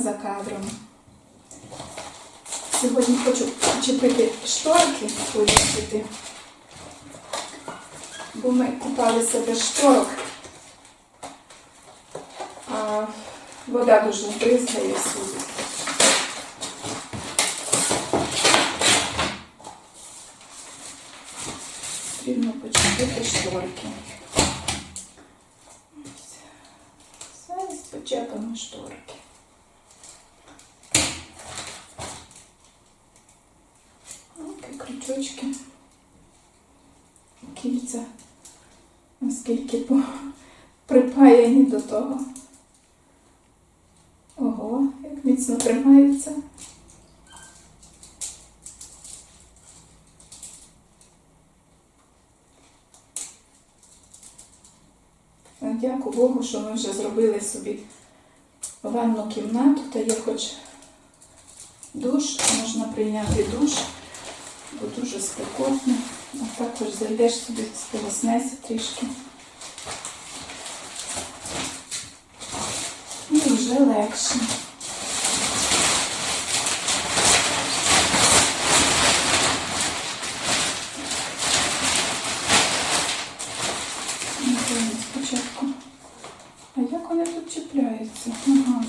за кадром. Сьогодні хочу чіпити шторки, повісити. Бо ми купалися без шторок. А вода дуже бризгає всюди. Потрібно почепити шторки. Зараз почепимо шторки. Такі кільця, наскільки припаяні до того. Ого, як міцно тримаються. Е, Дякую Богу, що ми вже зробили собі ванну кімнату, та є хоч душ, можна прийняти душ, бо дуже спекотно. А також зайдеш собі, сполоснешся трішки. І вже легше. Напевно, спочатку. А як вони тут чіпляються? Ага.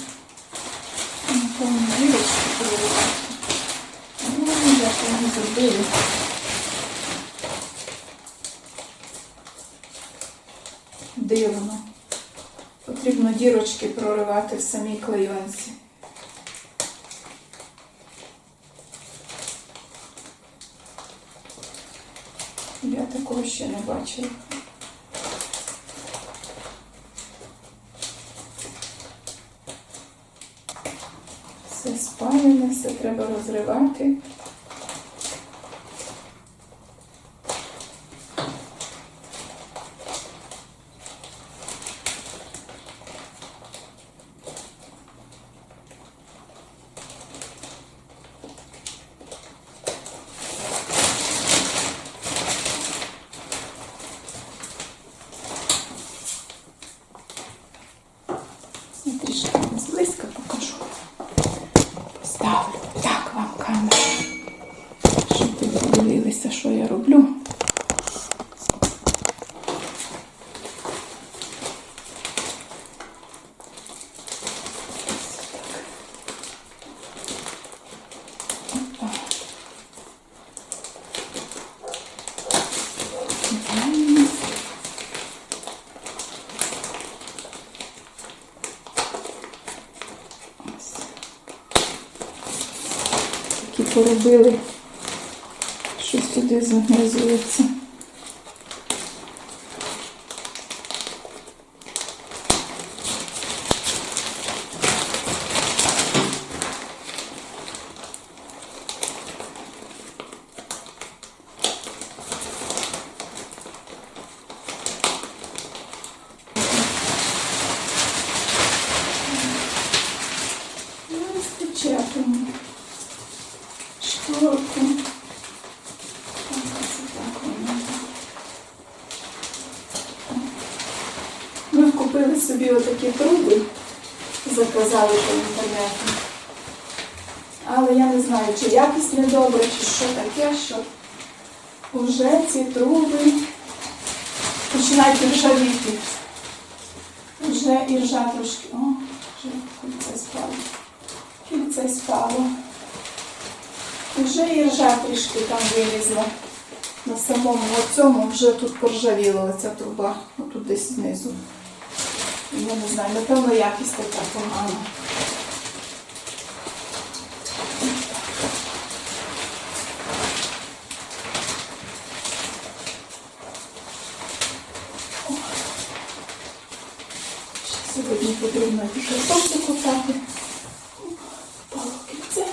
Напевно, дірочки проривати. Ну, як вони зробили. Дивно. Потрібно дірочки проривати в самій клейонці. Я такого ще не бачила. Все спаяне, все треба розривати. Я трішки зблизька покажу. Поставлю так вам камеру, щоб ви подивилися, що я роблю. Опа. Ідеально. Ось. Такі поробили. Щось туди загризується. Ну, спочатку шторку. Так, ось так воно. Ми купили собі отакі труби, заказали по інтернету. Але я не знаю, чи якість недобра, чи що таке, що вже ці труби починають ржавіти. Вже і ржа трошки. О, вже кільце спало. Кільце спало. Вже і ржа трішки там вилізла. На самому цьому вже тут поржавіла оця труба. Отут десь знизу. Я не знаю, напевно, якість така погана. Сьогодні потрібно картоплю купати. Впало кільце.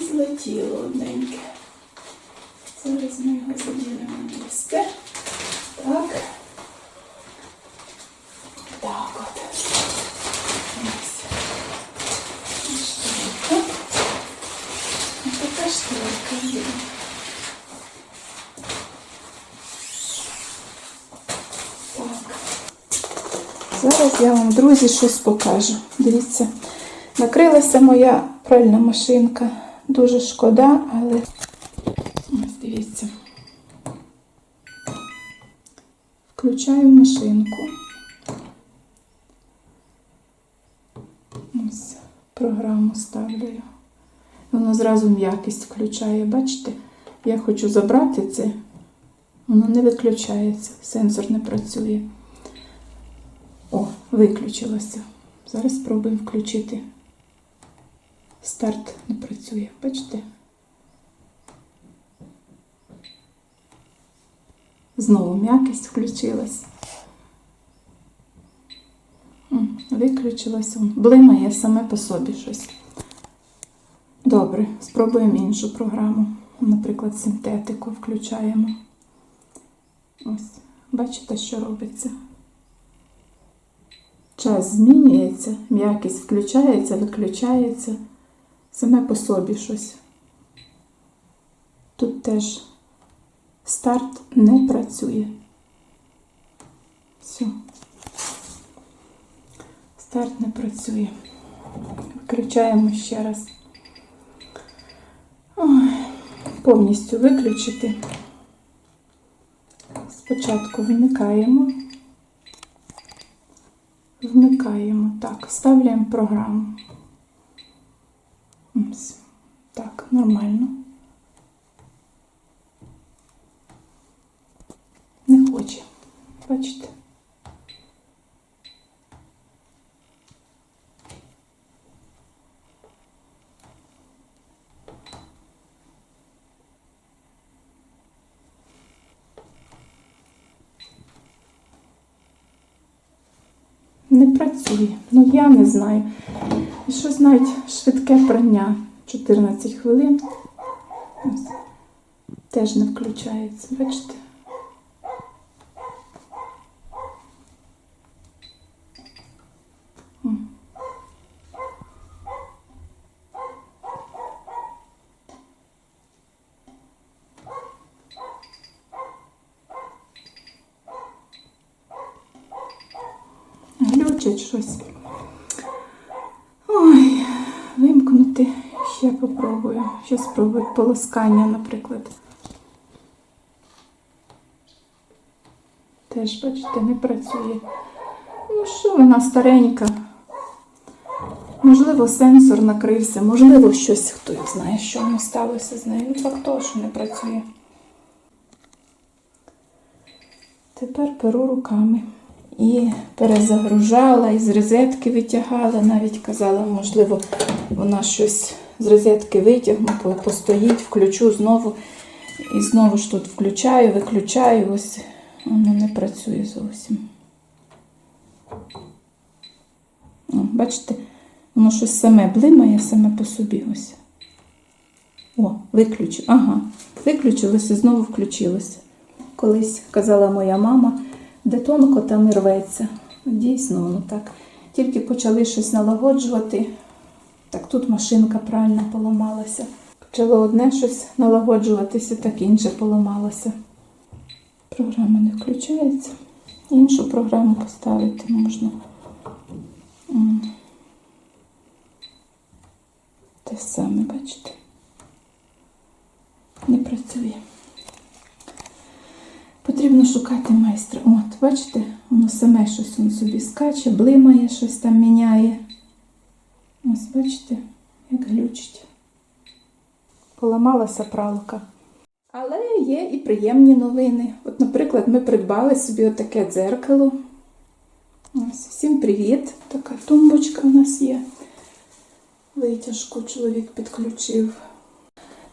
Злетіло одненьке. Зараз ми його заділимо на листе. Так. Так от. Ось. І штука. Ось така штука є. Так. Зараз я вам, друзі, щось покажу. Дивіться, Накрилася моя пральна машинка. Дуже шкода, але ось дивіться. Включаю машинку. Ось програму ставлю. Воно зразу м'якість включає. Бачите? Я хочу забрати це. Воно не виключається, сенсор не працює. О, виключилося. Зараз спробуємо включити. Старт не працює. Бачите? Знову м'якість включилась. Виключилося. Блимає саме по собі щось. Добре, спробуємо іншу програму. Наприклад, синтетику включаємо. Ось, бачите, що робиться? Час змінюється, м'якість включається, виключається. Саме по собі щось. Тут теж старт не працює. Все. Старт не працює. Включаємо ще раз. Ой, повністю виключити. Спочатку вмикаємо. Вмикаємо. Так, ставляємо програму. Ось. Так, нормально. Не хоче. Бачите? Не працює. Ну я не знаю. І щось навіть швидке прання 14 хвилин. Ось. Теж не включається. Бачите? М. Глючить щось. Ой, вимкнути. Ще попробую. Ще спробую полоскання, наприклад. Теж, бачите, не працює. Ну що, вона старенька. Можливо, сенсор накрився, можливо, щось хто знає, що воно сталося з нею. Ну, факт того, що не працює. Тепер перу руками. І перезагружала, і з розетки витягала, навіть казала, можливо, вона щось з розетки витягну, постоїть, включу знову. І знову ж тут включаю, виключаю, ось воно не працює зовсім. О, бачите, воно щось саме блимає, саме по собі ось. О, виключив. Ага, виключилося, знову включилося. Колись казала моя мама, де тонко, там і рветься. Дійсно, воно так. Тільки почали щось налагоджувати. Так тут машинка правильно поламалася. Почало одне щось налагоджуватися, так інше поламалося. Програма не включається. Іншу програму поставити можна. Те саме, бачите? Не працює. Потрібно шукати майстра. От, бачите, воно саме щось воно собі скаче, блимає, щось там міняє. Ось, бачите, як глючить. Поламалася пралка. Але є і приємні новини. От, наприклад, ми придбали собі отаке дзеркало. Ось, всім привіт! Така тумбочка у нас є. Витяжку чоловік підключив.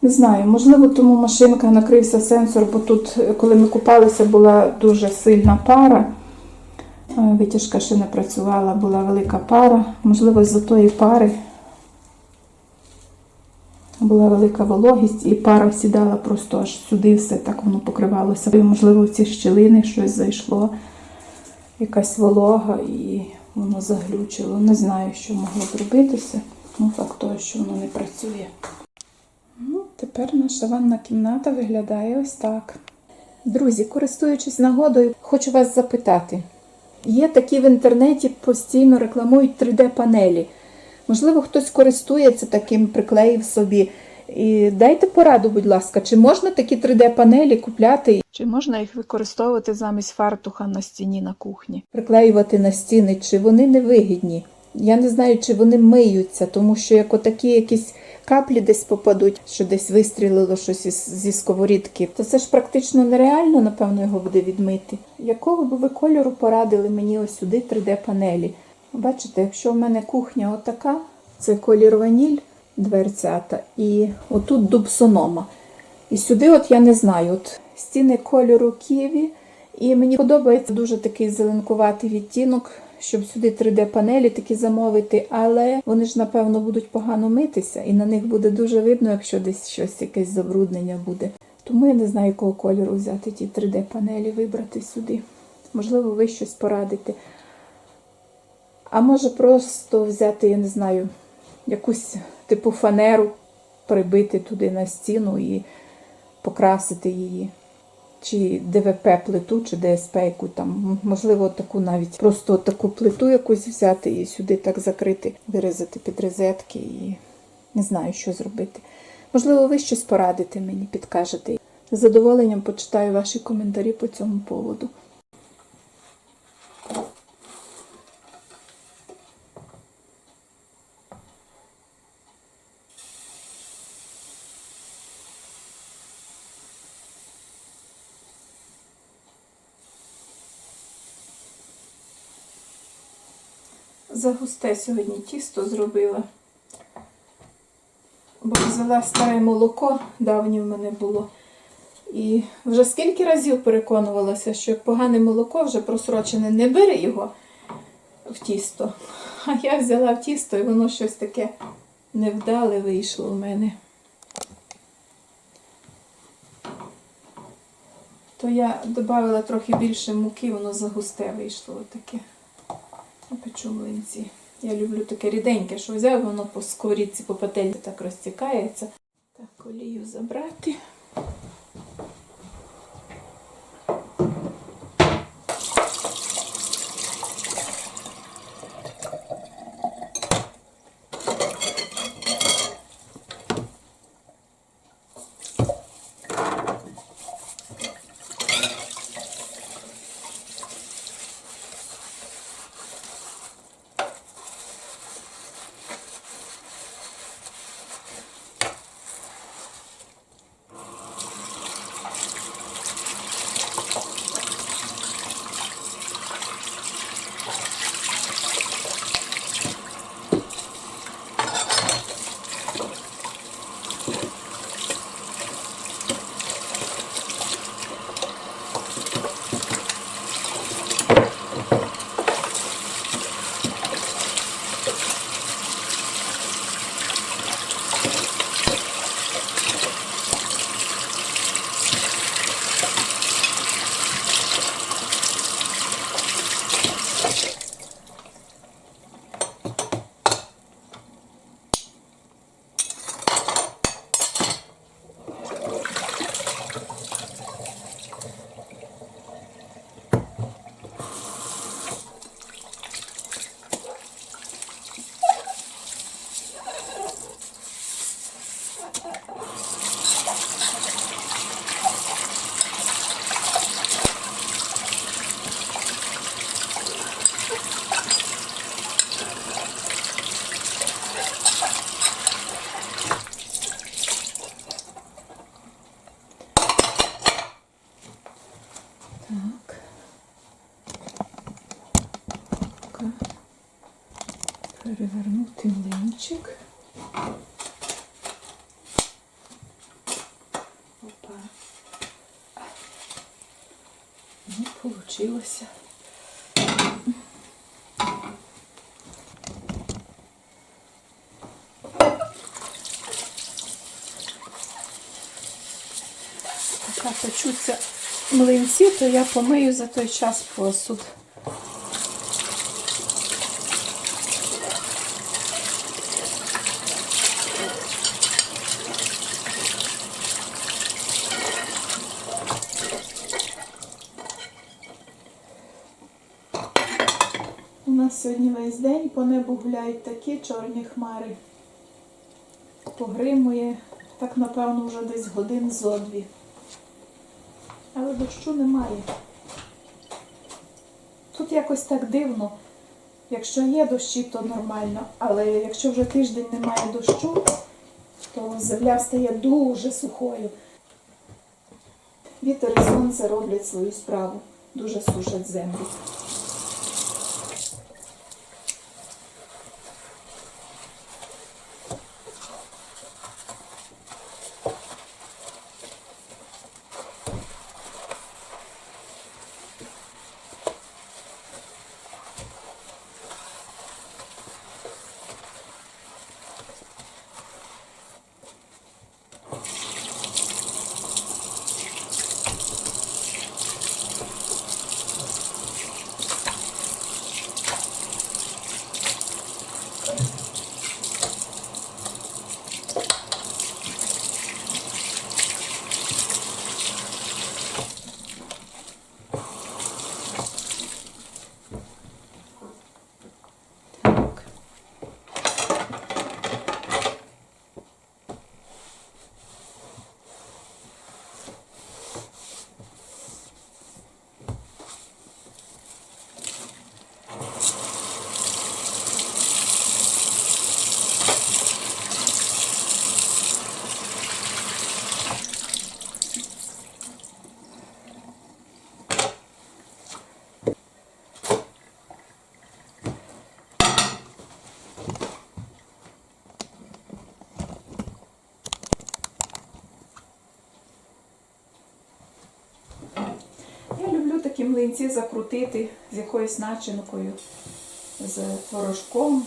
Не знаю, можливо, тому машинка накрився сенсор, бо тут, коли ми купалися, була дуже сильна пара. Е, Витяжка ще не працювала, була велика пара. Можливо, з-за тої пари була велика вологість, і пара сідала просто аж сюди, все так воно покривалося. І, можливо, в ці щілини щось зайшло, якась волога, і воно заглючило. Не знаю, що могло зробитися. Ну, факт того, що воно не працює. Ну, тепер наша ванна кімната виглядає ось так. Друзі, користуючись нагодою, хочу вас запитати. Є такі в інтернеті постійно рекламують 3D-панелі. Можливо, хтось користується таким, приклеїв собі. І дайте пораду, будь ласка, чи можна такі 3D-панелі купляти, Чи можна їх використовувати замість фартуха на стіні на кухні? приклеювати на стіни, чи вони не вигідні? Я не знаю, чи вони миються, тому що як отакі якісь каплі десь попадуть, що десь вистрілило щось із, зі сковорідки, то це ж практично нереально, напевно, його буде відмити. Якого б ви кольору порадили мені ось сюди 3D-панелі? Бачите, якщо в мене кухня отака, це колір ваніль, дверцята, і отут дуб сонома. І сюди, от я не знаю, от стіни кольору ківі. І мені подобається дуже такий зеленкуватий відтінок, щоб сюди 3D-панелі такі замовити, але вони ж, напевно, будуть погано митися, і на них буде дуже видно, якщо десь щось, якесь забруднення буде. Тому я не знаю, якого кольору взяти ті 3D-панелі, вибрати сюди. Можливо, ви щось порадите. А може просто взяти, я не знаю, якусь типу фанеру, прибити туди на стіну і покрасити її. Чи ДВП плиту, чи ДСП яку там, можливо, таку навіть просто таку плиту якусь взяти і сюди так закрити, вирізати під розетки і не знаю, що зробити. Можливо, ви щось порадите мені, підкажете. З задоволенням почитаю ваші коментарі по цьому поводу. Загусте сьогодні тісто зробила. Бо взяла старе молоко, давнє в мене було. І вже скільки разів переконувалася, що погане молоко вже просрочене, не бери його в тісто. А я взяла в тісто і воно щось таке невдале вийшло у мене. То я додала трохи більше муки, воно загусте вийшло отаке. Опечу млинці. Я люблю таке ріденьке, що взяв, воно по сковорідці, по пательці так розтікається. Так, олію забрати. Перевернути млинчик. Опа. Ну, получилося. Поки печуться млинці, то я помию за той час посуд. У нас сьогодні весь день по небу гуляють такі чорні хмари. Погримує, так напевно вже десь годин зо дві. Але дощу немає. Тут якось так дивно. Якщо є дощі, то нормально. Але якщо вже тиждень немає дощу, то земля стає дуже сухою. Вітер і сонце роблять свою справу. Дуже сушать землю. Так. Я люблю такі млинці закрутити з якоюсь начинкою, з творожком,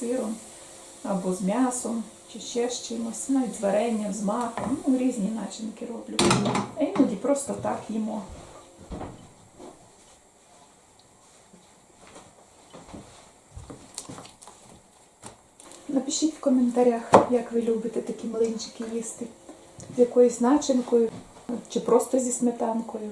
сиром або з м'ясом, чи ще з чимось, навіть з варенням, з маком. Ну, різні начинки роблю. А іноді просто так їмо. Напишіть в коментарях, як ви любите такі млинчики їсти. З якоюсь начинкою чи просто зі сметанкою.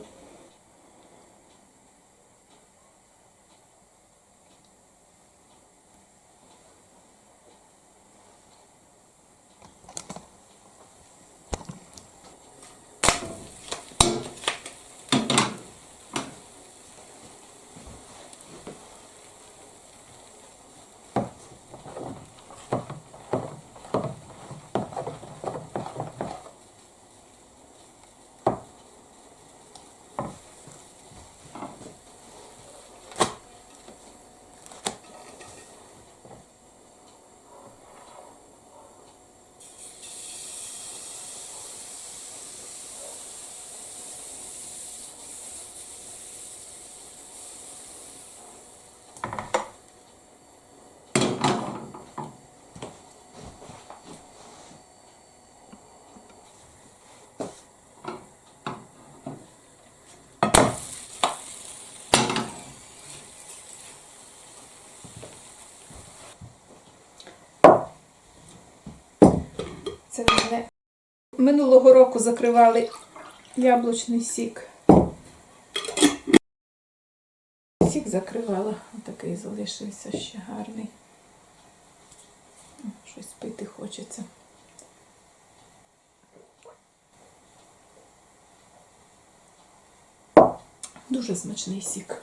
Це в минулого року закривали яблучний сік. Сік закривала, отакий залишився ще гарний. Щось пити хочеться. Дуже смачний сік.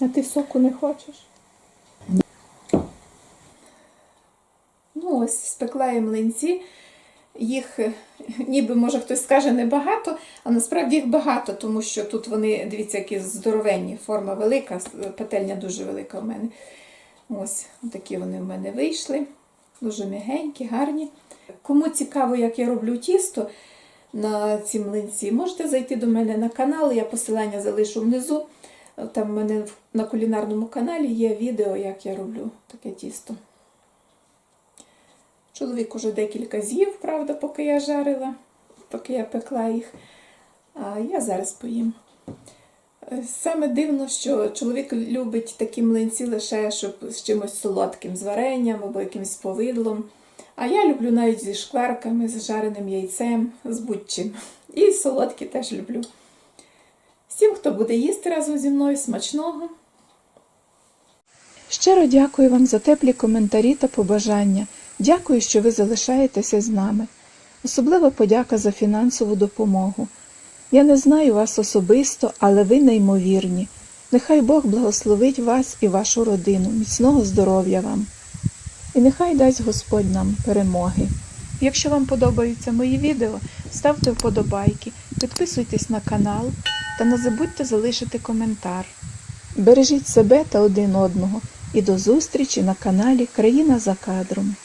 А ти соку не хочеш? Ось спекла я млинці. Їх, е, ніби, може, хтось скаже, небагато, а насправді їх багато, тому що тут вони, дивіться, які здоровенні, форма велика, пательня дуже велика в мене. Ось такі вони в мене вийшли. Дуже м'ягенькі, гарні. Кому цікаво, як я роблю тісто на ці млинці, можете зайти до мене на канал, я посилання залишу внизу. Там в мене на кулінарному каналі є відео, як я роблю таке тісто. Чоловік уже декілька з'їв, правда, поки я жарила, поки я пекла їх. А я зараз поїм. Е, Саме дивно, що чоловік любить такі млинці лише щоб з чимось солодким, з варенням або якимось повидлом. А я люблю навіть зі шкварками, з жареним яйцем, з будь-чим. І солодкі теж люблю. Всім, хто буде їсти разом зі мною, смачного. Щиро дякую вам за теплі коментарі та побажання. Дякую, що ви залишаєтеся з нами. Особлива подяка за фінансову допомогу. Я не знаю вас особисто, але ви неймовірні. Нехай Бог благословить вас і вашу родину, міцного здоров'я вам. І нехай дасть Господь нам перемоги. Якщо вам подобаються мої відео, ставте вподобайки, підписуйтесь на канал та не забудьте залишити коментар. Бережіть себе та один одного і до зустрічі на каналі Країна за кадром.